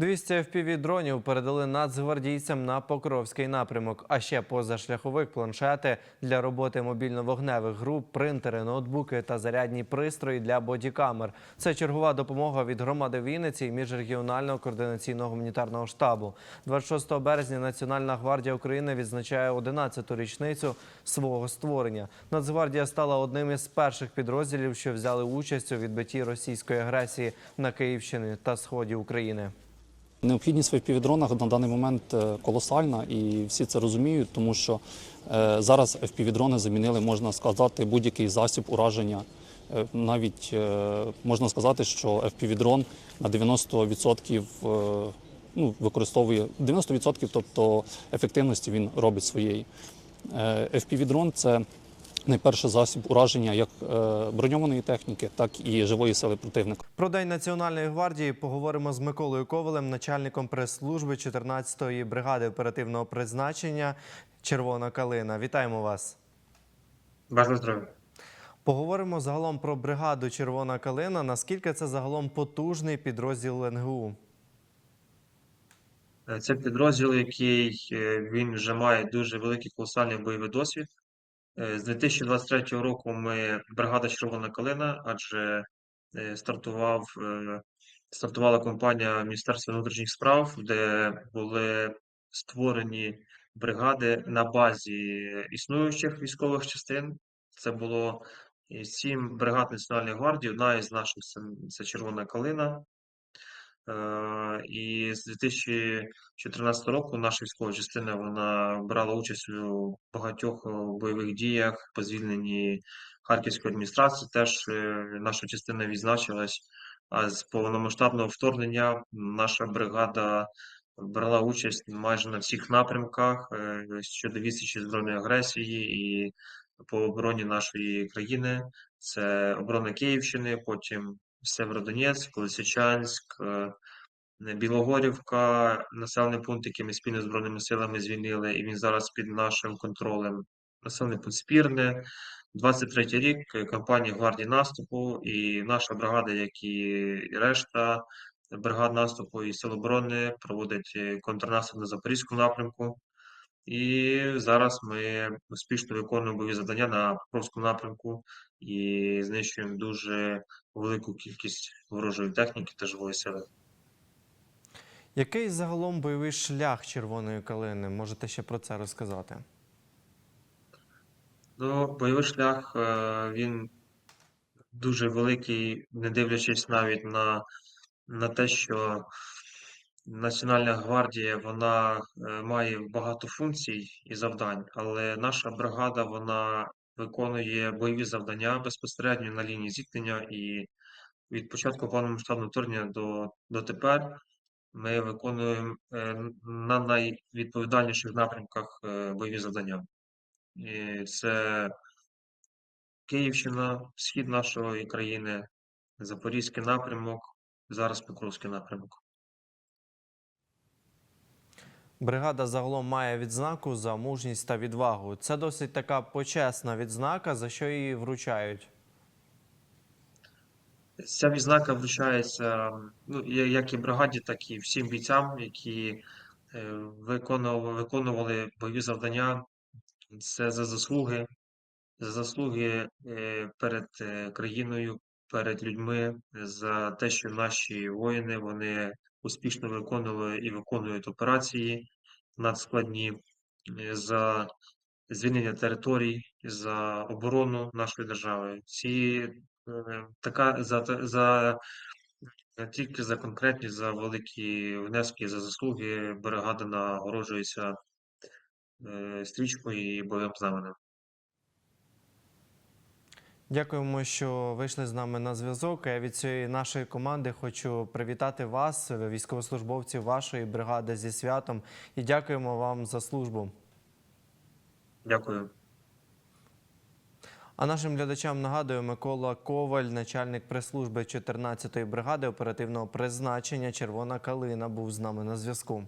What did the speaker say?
200 FPV-дронів передали нацгвардійцям на Покровський напрямок. А ще позашляховик, планшети для роботи мобільно-вогневих груп, принтери, ноутбуки та зарядні пристрої для бодікамер. Це чергова допомога від громади Вінниці і міжрегіонального координаційного гуманітарного штабу. 26 березня Національна гвардія України відзначає 11-ту річницю свого створення. Нацгвардія стала одним із перших підрозділів, що взяли участь у відбитті російської агресії на Київщині та сході України. Необхідність в FPV-дронах на даний момент е, колосальна, і всі це розуміють, тому що е, зараз FPV-дрони замінили, можна сказати, будь-який засіб ураження. Е, Навіть можна сказати, що FPV-дрон на 90% е, ну, використовує 90%, тобто ефективності він робить своєї. FPV-дрон – це найперший засіб ураження як е, броньованої техніки, так і живої сили противника. Про День Національної гвардії поговоримо з Миколою Ковалем, начальником прес-служби 14-ї бригади оперативного призначення Червона калина. Вітаємо вас. Бажаю здоров'я. Поговоримо загалом про бригаду Червона калина. Наскільки це загалом потужний підрозділ НГУ? Е, Це підрозділ, який е, він вже має дуже великий колосальний бойовий досвід. Е, З 2023 року ми бригада Червона калина, адже е, стартував, е, стартувала компанія Міністерства внутрішніх справ, де були створені бригади на базі існуючих військових частин. Це було сім бригад Національної гвардії. Одна із наших це Червона калина. І з 2014 року наша військова частина вона брала участь у багатьох е, бойових діях по звільненні Харківської адміністрації. Теж е, наша частина відзначилась. А з повномасштабного вторгнення наша бригада брала участь майже на всіх напрямках е, щодо відсічі збройної агресії і по обороні нашої країни. Це оборона Київщини, потім Северодонецьк, Лисичанськ, е, Білогорівка, населений пункт, який ми спільно з Збройними силами звільнили, і він зараз під нашим контролем. Населений пункт Спірне. 23-й рік е, кампанія гвардії наступу, і наша бригада, як і решта бригад наступу і Сил оборони, проводить е, контрнаступ на Запорізькому напрямку. І зараз ми успішно виконуємо бойові завдання на Покровському напрямку і знищуємо дуже велику кількість ворожої техніки та живої сили. Який загалом бойовий шлях Червоної калини? Можете ще про це розказати? Ну, бойовий шлях е, він дуже великий, не дивлячись навіть на, на те, що Національна гвардія вона е, має багато функцій і завдань, але наша бригада вона виконує бойові завдання безпосередньо на лінії зіткнення і від початку повномасштабного вторгнення до, до тепер ми виконуємо е, на найвідповідальніших напрямках е, бойові завдання. І це Київщина, схід нашої країни, Запорізький напрямок, зараз Покровський напрямок. Бригада загалом має відзнаку за мужність та відвагу. Це досить така почесна відзнака, за що її вручають. Ця відзнака вручається ну, як і бригаді, так і всім бійцям, які е, виконували, виконували бойові завдання. Це за заслуги, за заслуги е, перед е, країною, перед людьми, за те, що наші воїни вони успішно виконували і виконують операції надскладні, е, за звільнення територій, за оборону нашої держави. Ці е, така за, за не тільки за конкретні, за великі внески, за заслуги бригада нагороджується е, стрічкою і бойовим знаменем. Дякуємо, що вийшли з нами на зв'язок. Я від цієї нашої команди хочу привітати вас, військовослужбовців вашої бригади зі святом, і дякуємо вам за службу. Дякую. А нашим глядачам нагадую, Микола Коваль, начальник прес-служби 14-ї бригади оперативного призначення Червона калина, був з нами на зв'язку.